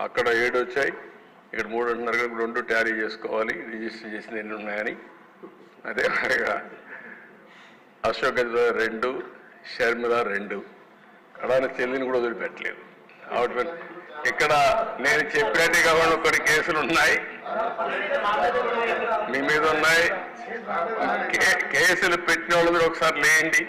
అక్కడ ఏడు వచ్చాయి. ఇక్కడ మూడు అంటున్నారు కనుక రెండు ట్యాలీ చేసుకోవాలి. రిజిస్టర్ చేసిన ఎన్ని ఉన్నాయని. అదే మాదిరిగా అశోక్ రెండు షర్మిల రెండు. కడాన చెల్లిని కూడా వదిలిపెట్టలేదు. ఆవిడ ఇక్కడ నేను చెప్పినట్టుగా కూడా కొన్ని కేసులు ఉన్నాయి. మీ మీద ఉన్నాయి. కేసులు పెట్టిన వాళ్ళు మీరు ఒకసారి లేండి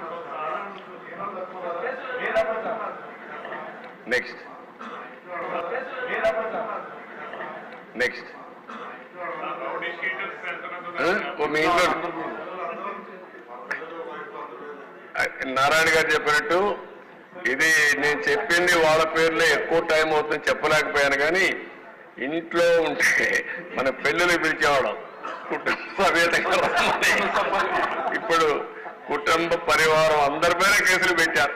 Next next hmm? మీ ఇంట్లో నారాయణ గారు చెప్పినట్టు ఇది నేను చెప్పింది వాళ్ళ పేర్లే ఎక్కువ టైం అవుతుంది చెప్పలేకపోయాను కానీ ఇంట్లో ఉంటే మన పెళ్ళిళ్ళు పిలిచేవాడు కుటుంబ సమేతంగా ఇప్పుడు కుటుంబ పరివారం అందరి పేరే కేసులు పెట్టారు.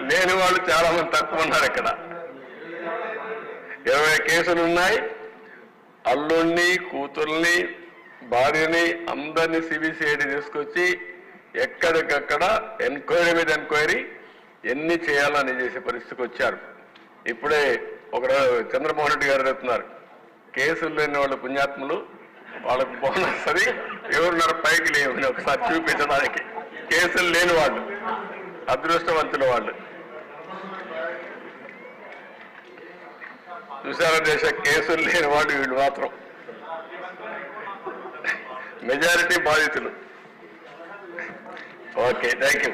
లేని వాళ్ళు చాలా మంది తక్కువ ఉన్నారు ఇక్కడ. ఇరవై కేసులు ఉన్నాయి. అల్లుణ్ణి కూతుర్ని భార్యని అందరినీ సిబిసిఐడి తీసుకొచ్చి ఎక్కడికక్కడ ఎంక్వైరీ మీద ఎంక్వైరీ ఎన్ని చేయాలని చేసే పరిస్థితికి వచ్చారు. ఇప్పుడే ఒక చంద్రమోహన్ రెడ్డి గారు చెప్తున్నారు. కేసులు లేని వాళ్ళు పుణ్యాత్ములు వాళ్ళకు బోనస్ అది ఎవరున్నారు? పైకి లేవు ఒకసారి చూపించడానికి. కేసులు లేని వాళ్ళు అదృష్టవంతుల వాళ్ళు. చూసారా దేశ కేసులు లేని వాళ్ళు వీళ్ళు మాత్రం. మెజారిటీ బాధితులు. Okay thank you.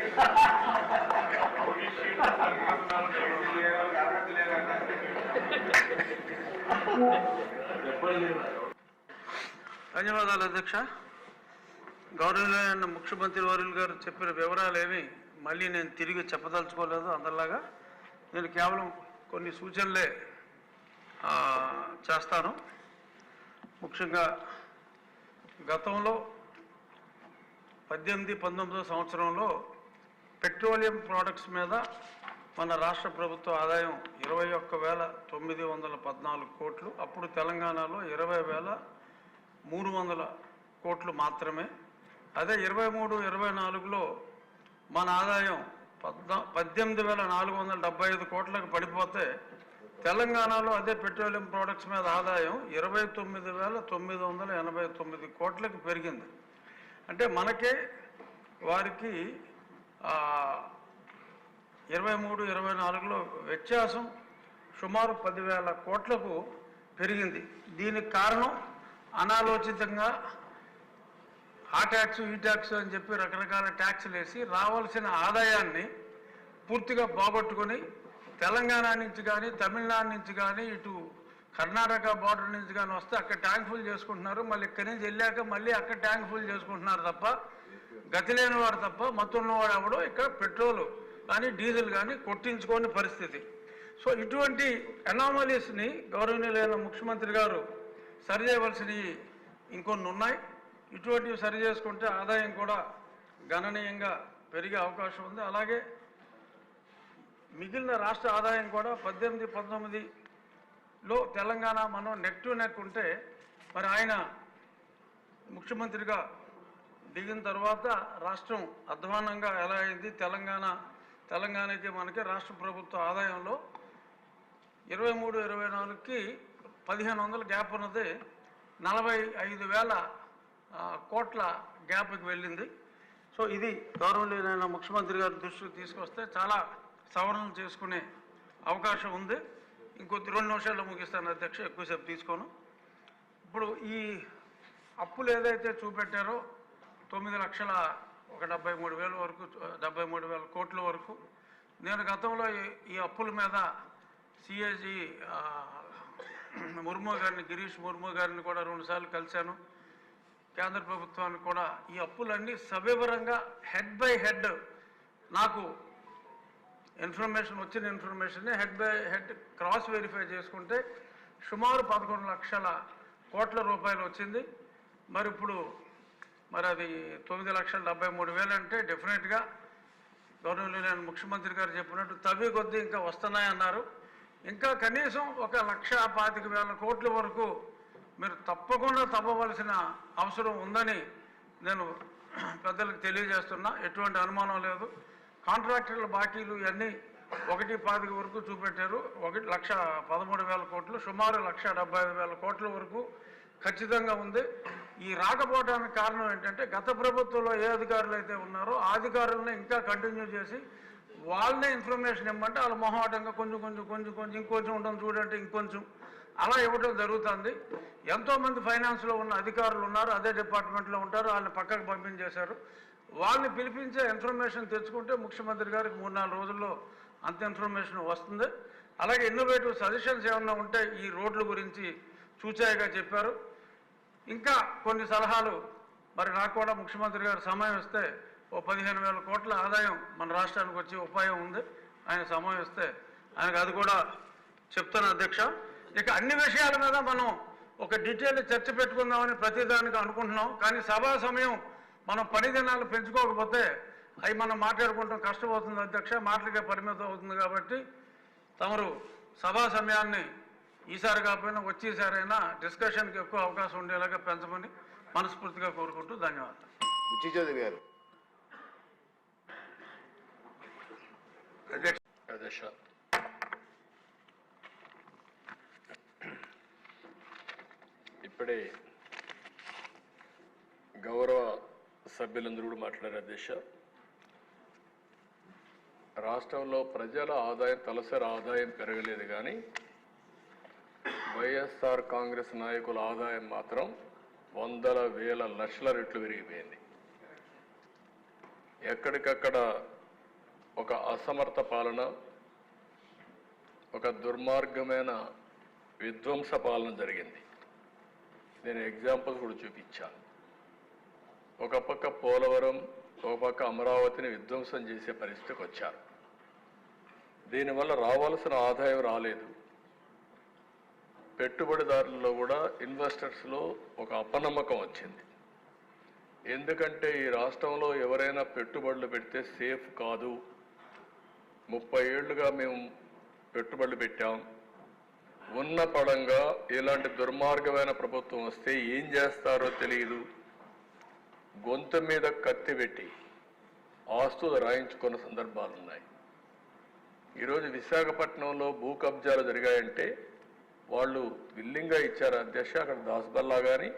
ధన్యవాదాలు అధ్యక్ష. గౌరవనీయులైన ముఖ్యమంత్రి వర్యులు గారు చెప్పిన వివరాలేమి మళ్ళీ నేను తిరిగి చెప్పదలుచుకోలేదు అందరిలాగా. నేను కేవలం కొన్ని సూచనలే చేస్తాను. ముఖ్యంగా గతంలో పద్దెనిమిది పంతొమ్మిదో సంవత్సరంలో పెట్రోలియం ప్రోడక్ట్స్ మీద మన రాష్ట్ర ప్రభుత్వ ఆదాయం ఇరవై ఒక్క వేల తొమ్మిది వందల పద్నాలుగు కోట్లు అప్పుడు తెలంగాణలో ఇరవై వేల మూడు వందల కోట్లు మాత్రమే. అదే ఇరవై మూడు ఇరవై నాలుగులో మన ఆదాయం పద్నా పద్దెనిమిది వేల నాలుగు వందల డెబ్బై ఐదు కోట్లకు పడిపోతే తెలంగాణలో అదే పెట్రోలియం ప్రోడక్ట్స్ మీద ఆదాయం ఇరవై తొమ్మిది వేల తొమ్మిది వందల ఎనభై తొమ్మిది కోట్లకు పెరిగింది. అంటే మనకే వారికి ఇరవై మూడు ఇరవై నాలుగులో వ్యత్యాసం సుమారు పదివేల కోట్లకు పెరిగింది. దీనికి కారణం అనాలోచితంగా ఆ ట్యాక్స్ ఈ ట్యాక్స్ అని చెప్పి రకరకాల ట్యాక్స్లు వేసి రావాల్సిన ఆదాయాన్ని పూర్తిగా బాగొట్టుకొని తెలంగాణ నుంచి కానీ తమిళనాడు నుంచి కానీ ఇటు కర్ణాటక బార్డర్ నుంచి కానీ వస్తే అక్కడ ట్యాంక్ ఫుల్ చేసుకుంటున్నారు. మళ్ళీ ఇక్కడి నుంచి వెళ్ళాక మళ్ళీ అక్కడ ట్యాంక్ ఫుల్ చేసుకుంటున్నారు తప్ప గతి లేని వాడు తప్ప మత్తున్నవాడు ఎవడో ఇక్కడ పెట్రోల్ కానీ డీజిల్ కానీ కొట్టించుకోని పరిస్థితి. సో ఇటువంటి అనామలీస్ని గౌరవనీయులైన ముఖ్యమంత్రి గారు సరిచేయవలసినవి ఇంకొన్ని ఉన్నాయి. ఇటువంటివి సరి చేసుకుంటే ఆదాయం కూడా గణనీయంగా పెరిగే అవకాశం ఉంది. అలాగే మిగిలిన రాష్ట్ర ఆదాయం కూడా పద్దెనిమిది పంతొమ్మిదిలో తెలంగాణ మనం నెక్ టు నెక్ ఉంటే మరి ఆయన ముఖ్యమంత్రిగా దిగిన తర్వాత రాష్ట్రం అధ్వానంగా ఎలా అయింది? తెలంగాణ తెలంగాణకి మనకి రాష్ట్ర ప్రభుత్వ ఆదాయంలో ఇరవై మూడు ఇరవై నాలుగుకి పదిహేను వందల గ్యాప్ ఉన్నది. నలభై ఐదు వేల కోట్ల గ్యాప్కి వెళ్ళింది. సో ఇది గౌరవనీయులైన ముఖ్యమంత్రి గారి దృష్టికి తీసుకొస్తే చాలా సవరణలు చేసుకునే అవకాశం ఉంది. ఇంకొద్ది రెండు నిమిషాల్లో ముగిస్తాను. అధ్యక్ష ఎక్కువసేపు తీసుకోను. ఇప్పుడు ఈ అప్పులు ఏదైతే చూపెట్టారో తొమ్మిది లక్షల ఒక డెబ్బై మూడు వేల వరకు డెబ్బై మూడు వేల కోట్ల వరకు నేను గతంలో ఈ- అప్పుల మీద సిఏజీ ముర్ము గారిని గిరీష్ ముర్ము గారిని కూడా రెండుసార్లు కలిశాను. కేంద్ర ప్రభుత్వానికి కూడా ఈ అప్పులన్నీ సవివరంగా హెడ్ బై హెడ్ నాకు ఇన్ఫర్మేషన్ వచ్చిన ఇన్ఫర్మేషన్ని head by head cross verify చేసుకుంటే సుమారు పదకొండు లక్షల కోట్ల రూపాయలు వచ్చింది. మరి ఇప్పుడు మరి అది తొమ్మిది లక్షల డెబ్బై మూడు వేలు అంటే డెఫినెట్గా నేను ముఖ్యమంత్రి గారు చెప్పినట్టు తవ్వి కొద్దీ ఇంకా వస్తున్నాయన్నారు. ఇంకా కనీసం ఒక లక్ష పాతిక వేల కోట్ల వరకు మీరు తప్పకుండా తవ్వవలసిన అవసరం ఉందని నేను పెద్దలకు తెలియజేస్తున్నా. ఎటువంటి అనుమానం లేదు. కాంట్రాక్టర్ల బాకీలు ఇవన్నీ ఒకటి పాతిక వరకు చూపెట్టారు. ఒకటి లక్ష పదమూడు వేల కోట్లు సుమారు లక్ష డెబ్బై ఐదు వేల కోట్ల వరకు ఖచ్చితంగా ఉంది. ఈ రాకపోవడానికి కారణం ఏంటంటే గత ప్రభుత్వంలో ఏ అధికారులు అయితే ఉన్నారో ఆ అధికారులను ఇంకా కంటిన్యూ చేసి వాళ్ళనే ఇన్ఫర్మేషన్ ఇవ్వమంటే వాళ్ళ మొహమాటంగా కొంచెం కొంచెం కొంచెం కొంచెం ఇంకొంచెం ఉండడం చూడంటే ఇంకొంచెం అలా ఇవ్వడం జరుగుతుంది. ఎంతోమంది ఫైనాన్స్లో ఉన్న అధికారులు ఉన్నారు అదే డిపార్ట్మెంట్లో ఉంటారు వాళ్ళని పక్కకు పంపించేశారు. వాళ్ళని పిలిపించే ఇన్ఫర్మేషన్ తెచ్చుకుంటే ముఖ్యమంత్రి గారికి మూడు నాలుగు రోజుల్లో అంత ఇన్ఫర్మేషన్ వస్తుంది. అలాగే ఇన్నోవేటివ్ సజెషన్స్ ఏమన్నా ఉంటే ఈ రోడ్ల గురించి చూచాయిగా చెప్పారు. ఇంకా కొన్ని సలహాలు మరి నాకు కూడా ముఖ్యమంత్రి గారు సమయం ఇస్తే ఓ పదిహేను వేల కోట్ల ఆదాయం మన రాష్ట్రానికి వచ్చే ఉపాయం ఉంది. ఆయన సమయం ఇస్తే ఆయనకు అది కూడా చెప్తాను అధ్యక్ష. ఇక అన్ని విషయాల మీద మనం ఒక డీటెయిల్ చర్చ పెట్టుకుందామని ప్రతిదానికి అనుకుంటున్నాం. కానీ సభా సమయం మనం పని దినాలు పెంచుకోకపోతే అవి మనం మాట్లాడుకుంటాం కష్టమవుతుంది అధ్యక్ష మాటలకే పరిమితం అవుతుంది కాబట్టి తమరు సభా సమయాన్ని ఈసారి కాకపోయినా వచ్చేసారైనా డిస్కషన్కి ఎక్కువ అవకాశం ఉండేలాగా పెంచమని మనస్ఫూర్తిగా కోరుకుంటూ ధన్యవాదాలు. గారు. అధ్యక్ష. అధ్యక్ష. ఇప్పుడే సభ్యులందరూ కూడా మాట్లాడారు అధ్యక్ష. రాష్ట్రంలో ప్రజల ఆదాయం తలసరి ఆదాయం పెరగలేదు కానీ వైఎస్ఆర్ కాంగ్రెస్ నాయకుల ఆదాయం మాత్రం వందల వేల లక్షల రెట్లు పెరిగిపోయింది. ఎక్కడికక్కడ ఒక అసమర్థ పాలన ఒక దుర్మార్గమైన విధ్వంస పాలన జరిగింది. నేను ఎగ్జాంపుల్స్ కూడా చూపించాను. ఒక పక్క పోలవరం ఒక పక్క అమరావతిని విధ్వంసం చేసే పరిస్థితికి వచ్చారు. దీనివల్ల రావాల్సిన ఆదాయం రాలేదు. పెట్టుబడిదారుల్లో కూడా ఇన్వెస్టర్స్లో ఒక అపనమ్మకం వచ్చింది. ఎందుకంటే ఈ రాష్ట్రంలో ఎవరైనా పెట్టుబడులు పెడితే సేఫ్ కాదు. ముప్పై ఏళ్ళుగా మేము పెట్టుబడులు పెట్టాం. ఉన్న పడంగా ఇలాంటి దుర్మార్గమైన ప్రభుత్వం వస్తే ఏం చేస్తారో తెలియదు గొంతు మీద కత్తి పెట్టి ఆస్తులు రాయించుకున్న సందర్భాలు ఉన్నాయి. ఈరోజు విశాఖపట్నంలో భూ కబ్జాలు జరిగాయంటే వాళ్ళు విల్లింగా ఇచ్చారు అధ్యక్ష అక్కడ దాస్బల్లా కానీ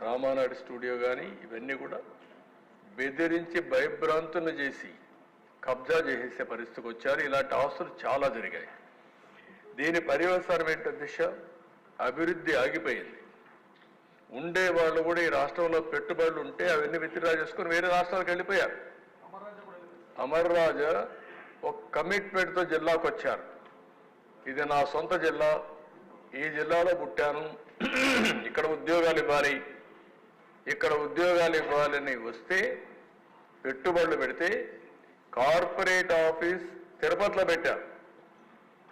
రామానాయుడు స్టూడియో కానీ ఇవన్నీ కూడా బెదిరించి భయభ్రాంతులను చేసి కబ్జా చేసే పరిస్థితికి వచ్చారు. ఇలాంటి ఆస్తులు చాలా జరిగాయి. దీని పర్యవసానం ఏంటి అధ్యక్ష? అభివృద్ధి ఆగిపోయింది. ఉండే వాళ్ళు కూడా ఈ రాష్ట్రంలో పెట్టుబడులు ఉంటే అవన్నీ విత్డ్రా చేసుకుని వేరే రాష్ట్రాలకు వెళ్ళిపోయారు. అమర్ రాజా ఒక కమిట్మెంట్తో జిల్లాకు వచ్చారు. ఇది నా సొంత జిల్లా. ఈ జిల్లాలో పుట్టాను. ఇక్కడ ఉద్యోగాలు ఇవ్వాలి. ఇక్కడ ఉద్యోగాలు ఇవ్వాలని వస్తే పెట్టుబడులు పెడితే కార్పొరేట్ ఆఫీస్ తిరుపతిలో పెట్టారు.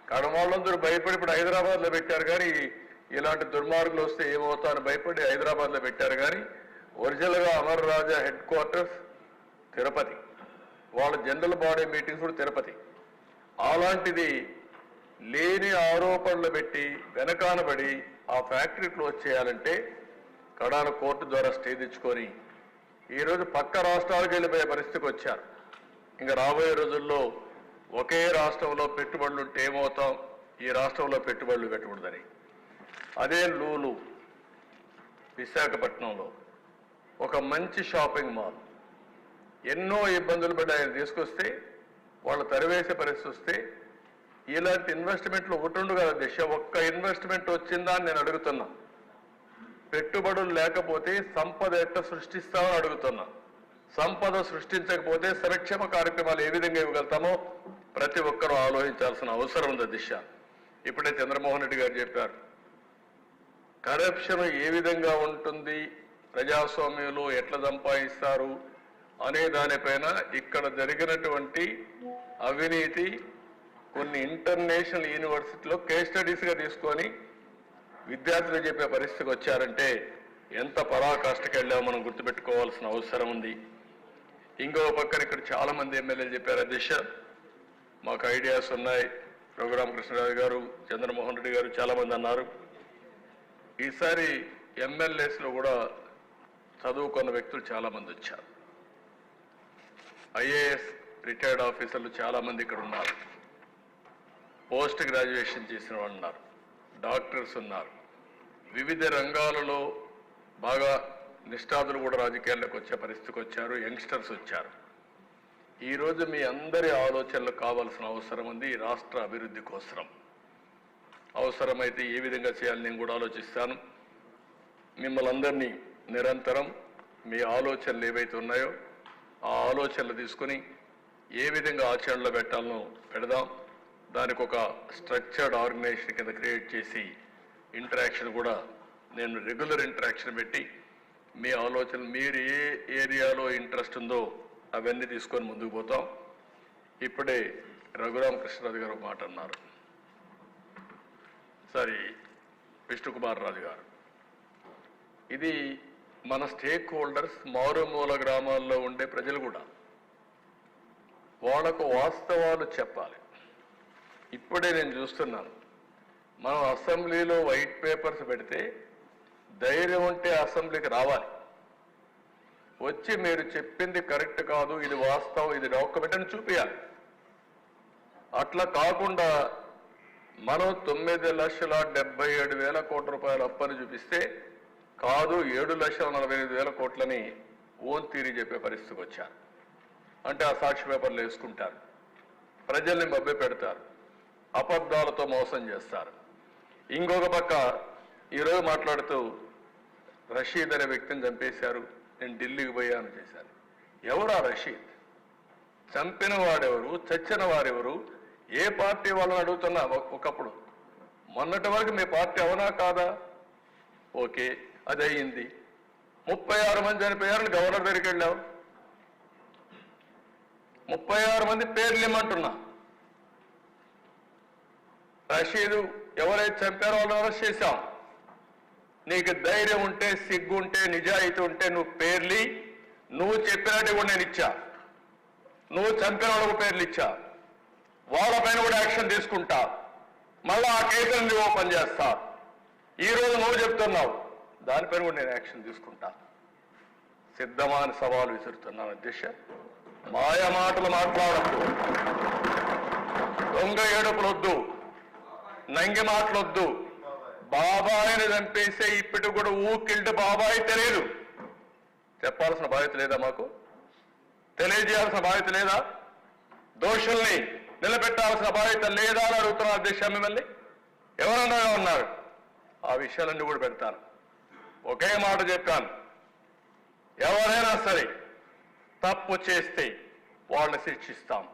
కడమాళ్ళందరూ భయపడి ఇప్పుడు హైదరాబాద్లో పెట్టారు కానీ ఇలాంటి దుర్మార్గులు వస్తే ఏమవుతారని భయపడి హైదరాబాద్లో పెట్టారు కానీ ఒరిజినల్గా అమర్ రాజా హెడ్ క్వార్టర్స్ తిరుపతి. వాళ్ళ జనరల్ బాడీ మీటింగ్స్ కూడా తిరుపతి. అలాంటిది లేని ఆరోపణలు పెట్టి వెనకానబడి ఆ ఫ్యాక్టరీ క్లోజ్ చేయాలంటే కడాన కోర్టు ద్వారా స్టే తెచ్చుకొని ఈరోజు పక్క రాష్ట్రాలకు వెళ్ళిపోయే పరిస్థితికి వచ్చారు. ఇంకా రాబోయే రోజుల్లో ఒకే రాష్ట్రంలో పెట్టుబడులు ఉంటే ఏమవుతాం? ఈ రాష్ట్రంలో పెట్టుబడులు పెట్టకూడదని. అదే లూలు విశాఖపట్నంలో ఒక మంచి షాపింగ్ మాల్. ఎన్నో ఇబ్బందులు పడి ఆయన తీసుకొస్తే వాళ్ళు తరివేసే పరిస్థితి వస్తే ఇలాంటి ఇన్వెస్ట్మెంట్లు ఒకటి ఉండు కదా దిశ ఒక్క ఇన్వెస్ట్మెంట్ వచ్చిందా అని నేను అడుగుతున్నా. పెట్టుబడులు లేకపోతే సంపద ఎట్ట సృష్టిస్తామని అడుగుతున్నా. సంపద సృష్టించకపోతే సంక్షేమ కార్యక్రమాలు ఏ విధంగా ఇవ్వగలుగుతామో ప్రతి ఒక్కరూ ఆలోచించాల్సిన అవసరం ఉంది దిశ ఇప్పుడే చంద్రమోహన్ రెడ్డి గారు చెప్పారు. కరప్షన్ ఏ విధంగా ఉంటుంది? ప్రజాస్వామ్యంలో ఎట్లా సంపాదిస్తారు? అనే దానిపైన ఇక్కడ జరిగినటువంటి అవినీతి కొన్ని ఇంటర్నేషనల్ యూనివర్సిటీలో కేస్ స్టడీస్గా తీసుకొని విద్యార్థులు చెప్పే పరిస్థితికి వచ్చారంటే ఎంత పరాకాష్ఠకి వెళ్ళామో మనం గుర్తుపెట్టుకోవాల్సిన అవసరం ఉంది. ఇంకో పక్కన ఇక్కడ చాలామంది ఎమ్మెల్యేలు చెప్పారు అధ్యక్ష మాకు ఐడియాస్ ఉన్నాయి. రఘురామకృష్ణరావు గారు చంద్రమోహన్ రెడ్డి గారు చాలామంది అన్నారు. ఈసారి ఎమ్మెల్యేస్లో కూడా చదువుకున్న వ్యక్తులు చాలామంది వచ్చారు. ఐఏఎస్ రిటైర్డ్ ఆఫీసర్లు చాలామంది ఇక్కడ ఉన్నారు. పోస్ట్ గ్రాడ్యుయేషన్ చేసిన వాళ్ళు ఉన్నారు. డాక్టర్స్ ఉన్నారు. వివిధ రంగాలలో బాగా నిష్ఠాతులు కూడా రాజకీయాల్లోకి వచ్చే పరిస్థితికి వచ్చారు. యంగ్స్టర్స్ వచ్చారు. ఈరోజు మీ అందరి ఆలోచనలు కావాల్సిన అవసరం ఉంది. రాష్ట్ర అభివృద్ధి కోసం అవసరమైతే ఏ విధంగా చేయాలని నేను కూడా ఆలోచిస్తాను. మిమ్మల్ని అందరినీ నిరంతరం మీ ఆలోచనలు ఏవైతే ఉన్నాయో ఆ ఆలోచనలు తీసుకుని ఏ విధంగా ఆచరణలో పెట్టాలనో పెడదాం. దానికి ఒక స్ట్రక్చర్డ్ ఆర్గనైజేషన్ కింద క్రియేట్ చేసి ఇంటరాక్షన్ కూడా నేను రెగ్యులర్ ఇంటరాక్షన్ పెట్టి మీ ఆలోచన మీరు ఏ ఏరియాలో ఇంట్రెస్ట్ ఉందో అవన్నీ తీసుకొని ముందుకు పోతాం. ఇప్పుడే రఘురామకృష్ణరాజు గారు మాట అన్నారు. సారీ విష్ణుకుమార్ రాజు గారు. ఇది మన స్టేక్ హోల్డర్స్ మారుమూల గ్రామాల్లో ఉండే ప్రజలు కూడా. వాళ్ళకు వాస్తవాలు చెప్పాలి. ఇప్పుడే నేను చూస్తున్నాను. మనం అసెంబ్లీలో వైట్ పేపర్స్ పెడితే ధైర్యం ఉంటే అసెంబ్లీకి రావాలి. వచ్చి మీరు చెప్పింది కరెక్ట్ కాదు ఇది వాస్తవం ఇది డాక్యుమెంట్ అని చూపించాలి అట్లా కాకుండా మనం తొమ్మిది లక్షల డెబ్బై ఏడు వేల కోట్ల రూపాయల అప్పని చూపిస్తే కాదు ఏడు లక్షల నలభై ఐదు వేల కోట్లని ఓన్ తీరి చెప్పే పరిస్థితికి వచ్చారు. అంటే ఆ సాక్షి పేపర్లు వేసుకుంటారు. ప్రజల్ని మభ్య పెడతారు. అబద్ధాలతో మోసం చేస్తారు. ఇంకొక పక్క ఈరోజు మాట్లాడుతూ రషీద్ అనే వ్యక్తిని చంపేశారు. నేను ఢిల్లీకి పోయాను చేశాను ఎవరు ఆ రషీద్? చంపిన వాడెవరు చచ్చిన వారెవరు ఏ పార్టీ వాళ్ళని అడుగుతున్నా? ఒకప్పుడు. మొన్నటి వరకు మీ పార్టీ అవునా కాదా? ఓకే అది అయ్యింది. ముప్పై ఆరు మంది చనిపోయారని గవర్నర్ దగ్గరికి వెళ్ళావు. ముప్పై ఆరు మంది పేర్లు ఇమ్మంటున్నా. రషీదు ఎవరైతే చంపారో వాళ్ళు అరెస్ట్ చేశాం. నీకు ధైర్యం ఉంటే సిగ్గు ఉంటే నిజాయితీ ఉంటే నువ్వు పేర్లి నువ్వు చెప్పినట్టు కూడా నేను ఇచ్చా. నువ్వు చంపిన వాళ్ళకు పేర్లు ఇచ్చా. వాళ్ళపైన కూడా యాక్షన్ తీసుకుంటా మళ్ళా ఆ కేసులను ఓపెన్ చేస్తా ఈ రోజు నువ్వు చెప్తున్నావు దానిపైన కూడా నేను యాక్షన్ తీసుకుంటా సిద్ధమా అని సవాలు విసురుతున్నాను అధ్యక్ష మాయ మాటలు మాట్లాడద్దు దొంగ ఏడుపులొద్దు నంగి మాటలొద్దు. బాబాయిని చంపేసే ఇప్పటికి కూడా ఊకిల్డ్ బాబాయి తెలియదు. చెప్పాల్సిన బాధ్యత లేదా మాకు? తెలియజేయాల్సిన బాధ్యత లేదా? దోషుల్ని నిలబెట్టాల్సిన బాధ్యత లేదా అని అడుగుతున్నారు అధ్యక్ష మిమ్మల్ని? ఎవరన్నా ఉన్నారు? ఆ విషయాలన్నీ కూడా పెడతాను. ఒకే మాట చెప్పాను. ఎవరైనా సరే తప్పు చేస్తే వాళ్ళని శిక్షిస్తాం.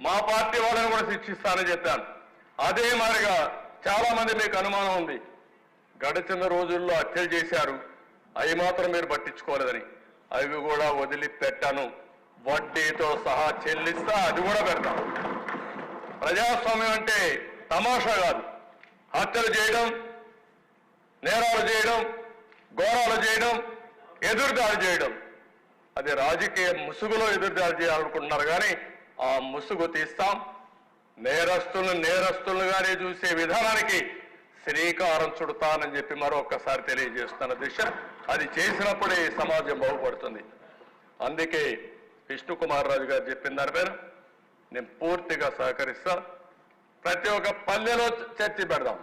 మా పార్టీ వాళ్ళని కూడా శిక్షిస్తానని చెప్పాను. అదే మాదిరిగా చాలా మంది మీకు అనుమానం ఉంది. గడిచిన రోజుల్లో హత్యలు చేశారు. అవి మాత్రం మీరు పట్టించుకోలేదని. అవి కూడా వదిలిపెట్టాను. వడ్డీతో సహా చెల్లిస్తా అది కూడా పెడతాం ప్రజాస్వామ్యం అంటే తమాషా కాదు. హత్యలు చేయడం నేరాలు చేయడం ఘోరాలు చేయడం ఎదురుదాడి చేయడం. అది రాజకీయ ముసుగులో ఎదురుదాడి చేయాలనుకుంటున్నారు కానీ ఆ ముసుగు తీస్తాం. నేరస్తులను నేరస్తులుగానే చూసే విధానానికి శ్రీకారం చుడతానని చెప్పి మరొకసారి తెలియజేస్తున్న దిశ అది చేసినప్పుడే సమాజం బాగుపడుతుంది. అందుకే విష్ణు కుమార్ రాజు గారు చెప్పిన పేరు నేను పూర్తిగా సహకరిస్తా. ప్రతి ఒక్క పల్లెలో చర్చి పెడదాం.